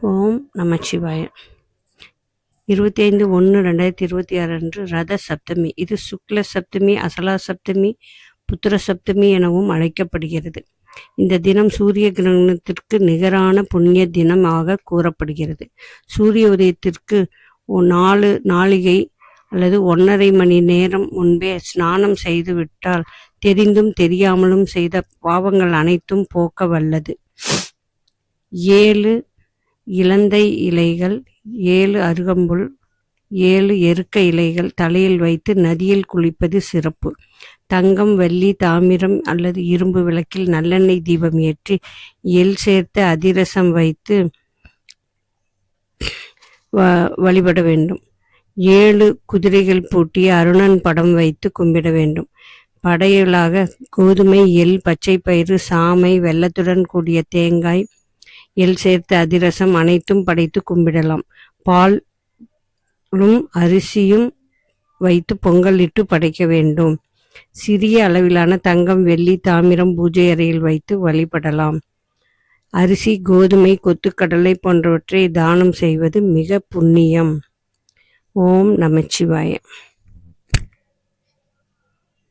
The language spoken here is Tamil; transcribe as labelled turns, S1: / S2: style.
S1: ஓம் நமச்சிவாய. இருபத்தி ஐந்து ஒன்று ரெண்டாயிரத்தி இருபத்தி ஆறு அன்று ரத சப்தமி. இது சுக்ல சப்தமி அசலா சப்தமி புத்திர சப்தமி எனவும் அழைக்கப்படுகிறது. இந்த தினம் சூரிய கிரகணத்திற்கு நிகரான புண்ணிய தினமாக கூறப்படுகிறது. சூரிய உதயத்திற்கு ஒ- நாலு நாளிகை அல்லது ஒன்றரை மணி நேரம் முன்பே ஸ்நானம் செய்து விட்டால் தெரிந்தும் தெரியாமலும் செய்த பாவங்கள் அனைத்தும் போக்க வல்லது ஏழு இலந்தை இலைகள் ஏழு அருகம்புல் ஏழு எருக்க இலைகள் தலையில் வைத்து நதியில் குளிப்பது சிறப்பு. தங்கம் வெள்ளி தாமிரம் அல்லது இரும்பு விளக்கில் நல்லெண்ணெய் தீபம் ஏற்றி எள் சேர்த்த அதிரசம் வைத்து வ- வழிபட வேண்டும். ஏழு குதிரைகள் பூட்டிய அருணன் படம் வைத்து கும்பிட வேண்டும். படையலாக கோதுமை எள் பச்சை பயிறு சாமை வெல்லத்துடன் கூடிய தேங்காய் எல் சேர்த்து அதிரசம் அனைத்தும் படைத்து கும்பிடலாம். பாலும் அரிசியும் வைத்து பொங்கலிட்டு படைக்க வேண்டும். சிறிய அளவிலான தங்கம் வெள்ளி தாமிரம் பூஜை அறையில் வைத்து வழிபடலாம். அரிசி கோதுமை கொத்துக்கடலை போன்றவற்றை தானம் செய்வது மிக புண்ணியம். ஓம் நமச்சிவாயம்.